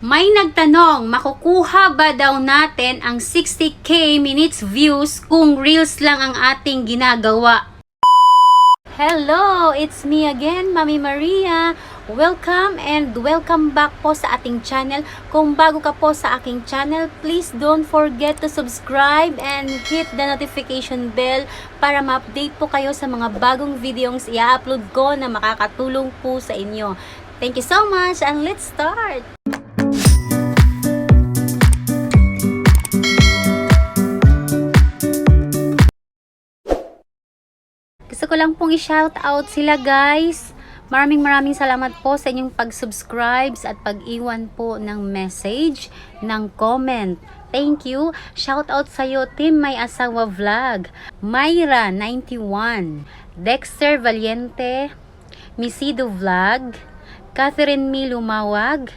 May nagtanong, makukuha ba daw natin ang 60k minutes views kung reels lang ang ating ginagawa? Hello, it's me again, Mami Maria. Welcome and welcome back po sa ating channel. Kung bago ka po sa aking channel, please don't forget to subscribe and hit the notification bell para ma-update po kayo sa mga bagong videos i-upload ko na makakatulong po sa inyo. Thank you so much and let's start! Ko lang pong i-shout out sila guys. Maraming maraming salamat po sa inyong pag-subscribe at pag-iwan po ng message, ng comment. Thank you. Shout out sa iyo, Team May Asawa Vlog, Myra 91, Dexter Valiente, Misido Vlog, Catherine Mi Lumawag,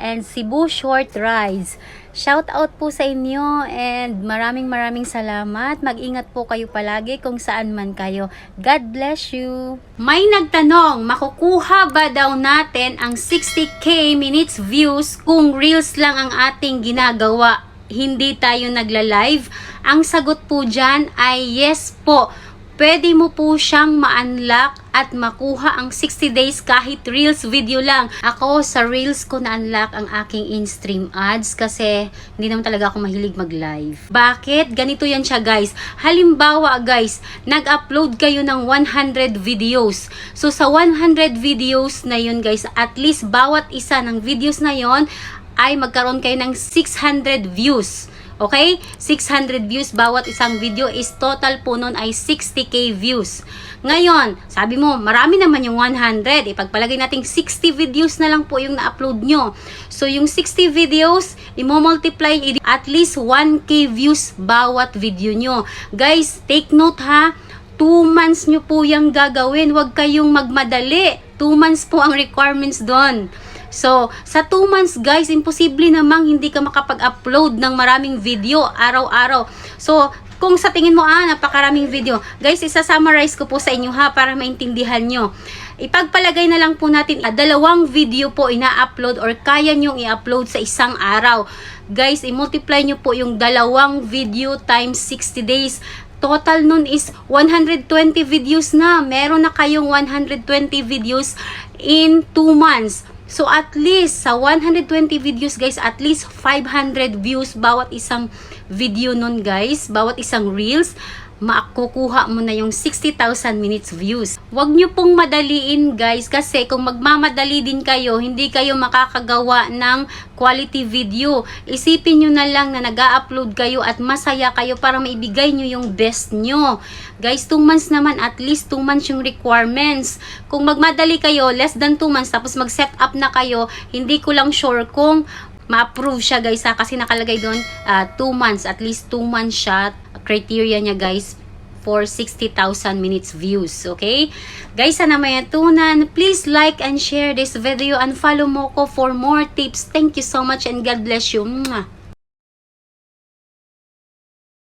and Cebu Short Rides. Shout out po sa inyo and maraming maraming salamat. Mag-ingat po kayo palagi kung saan man kayo. God bless you. May nagtanong, makukuha ba daw natin ang 60k minutes views kung reels lang ang ating ginagawa? Hindi tayo nagla-live? Ang sagot po dyan ay yes po pwede mo po siyang ma-unlock at makuha ang 60 days kahit Reels video lang. Ako sa Reels ko na-unlock ang aking in-stream ads kasi hindi naman talaga ako mahilig mag-live. Bakit? Ganito yan siya guys. Halimbawa guys, nag-upload kayo ng 100 videos. So sa 100 videos na yun guys, at least bawat isa ng videos na yon ay magkaroon kayo ng 600 views. Okay? 600 views bawat isang video is total po nun ay 60k views. Ngayon, sabi mo, marami naman yung 100. Ipagpalagay natin 60 videos na lang po yung na-upload nyo. So, yung 60 videos, imo-multiply at least 1k views bawat video nyo. Guys, take note ha. 2 months nyo po yung gagawin. Huwag kayong magmadali. 2 months po ang requirements doon. So, sa 2 months guys, imposible namang hindi ka makapag-upload ng maraming video araw-araw. So, kung sa tingin mo, ah, napakaraming video. Guys, isa-summarize ko po sa inyo ha, para maintindihan nyo. Ipagpalagay na lang po natin, ah, dalawang video po ina-upload or kaya nyong i-upload sa isang araw. Guys, i-multiply nyo po yung dalawang video times 60 days. Total nun is 120 videos na. Meron na kayong 120 videos in 2 months. So at least sa 120 videos guys, at least 500 views bawat isang video nun guys, bawat isang reels makukuha mo na yung 60,000 minutes views. Huwag nyo pong madaliin guys kasi kung magmamadali din kayo, hindi kayo makakagawa ng quality video. Isipin nyo na lang na nag upload kayo at masaya kayo para maibigay nyo yung best nyo. Guys, 2 months naman, at least 2 months yung requirements. Kung magmadali kayo, less than 2 months, tapos mag-set up na kayo, hindi ko lang sure kung ma-approve siya guys ha? Kasi nakalagay doon 2 months at least 2 months siya criteria niya guys for 60,000 minutes views okay? Guys sana may natunan please like and share this video and follow mo ko for more tips. Thank you so much and God bless you. Mwah!